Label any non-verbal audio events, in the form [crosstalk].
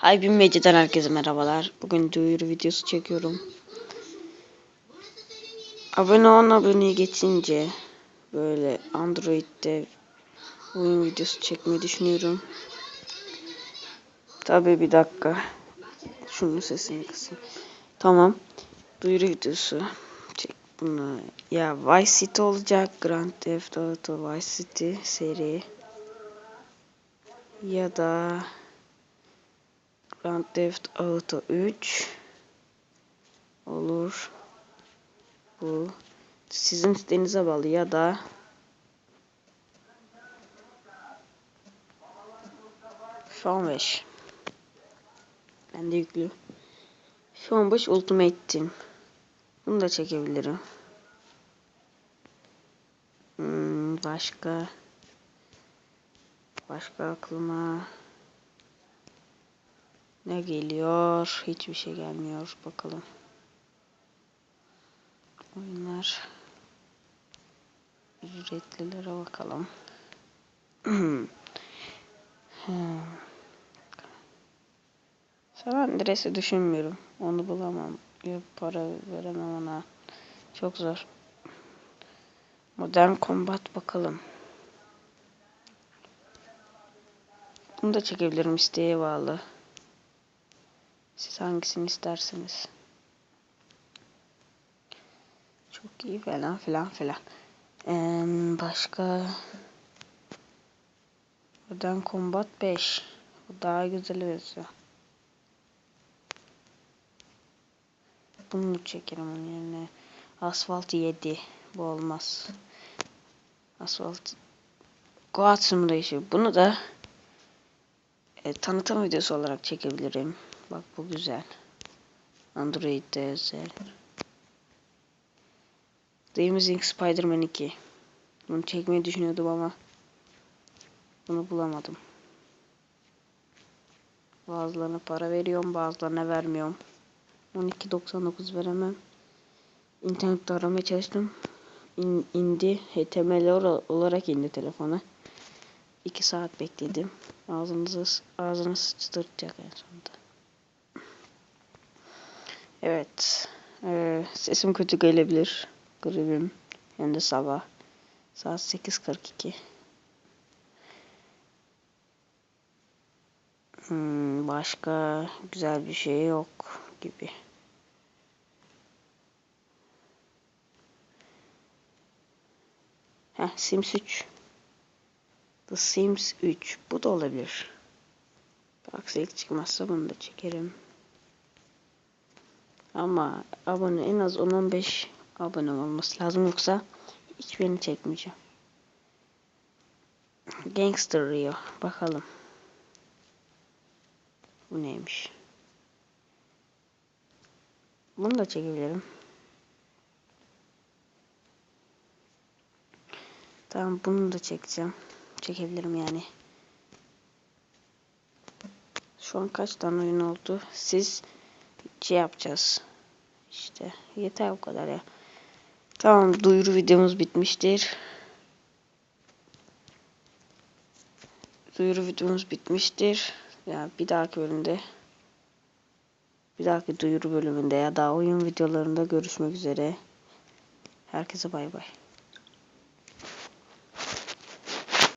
Haybin Medya'dan herkese merhabalar. Bugün duyuru videosu çekiyorum. Abone ol aboneye geçince böyle Android'de oyun videosu çekmeyi düşünüyorum. Tabi bir dakika. Şunun sesini kısayım. Tamam. Duyuru videosu. Çek bunu. Ya Vice City olacak. Grand Theft Auto Vice City seri. Ya da Grand Theft Auto 3 olur. Bu sizin isteğinize bağlı ya da Son 5 Ben de yüklü. Son 5 Ultimate Team. Bunu da çekebilirim. Hmm, başka başka aklıma ne geliyor? Hiçbir şey gelmiyor. Bakalım. Oyunlar. Ücretlilere bakalım. [clears throat] San Andreas'ı düşünmüyorum. Onu bulamam. Yok para veremem ona. Çok zor. Modern Combat bakalım. Bunu da çekebilirim isteğe bağlı. Siz hangisini isterseniz. Çok iyi falan filan filan. Ee, başka Modern Combat 5. Bu daha güzel versiyon. Bunu çekerim onun yerine. Asfalt 7. Bu olmaz. Asfalt Goat Simulation. Bunu da e, tanıtım videosu olarak çekebilirim. Bak bu güzel. Android'de özel. The Amazing Spider-Man 2. Bunu çekmeyi düşünüyordum ama bunu bulamadım. Bazılarına para veriyorum, bazılarına vermiyorum. 12.99 veremem. İnternette aramaya çalıştım. İn, indi. HTML olarak indi telefona. 2 saat bekledim. Ağzınızı ağzını sıçtırtacak en sonunda. Evet. Ee, sesim kötü gelebilir. Gribim. Hem de sabah. Saat 8.42. Hmm, başka güzel bir şey yok gibi. Heh, Sims 3. The Sims 3. Bu da olabilir. Aksilik çıkmazsa bunu da çekerim. Ama abone en az 10-15 abone olması lazım yoksa hiçbirini çekmeyeceğim. Gangster Rio. Bakalım. Bu neymiş? Bunu da çekebilirim. Tamam bunu da çekeceğim. Çekebilirim yani. Şu an kaç tane oyun oldu? Siz şey yapacağız. İşte yeter bu kadar ya. Tamam duyuru videomuz bitmiştir. Duyuru videomuz bitmiştir. Yani bir dahaki bölümde bir dahaki duyuru bölümünde ya da oyun videolarında görüşmek üzere. Herkese bay bay.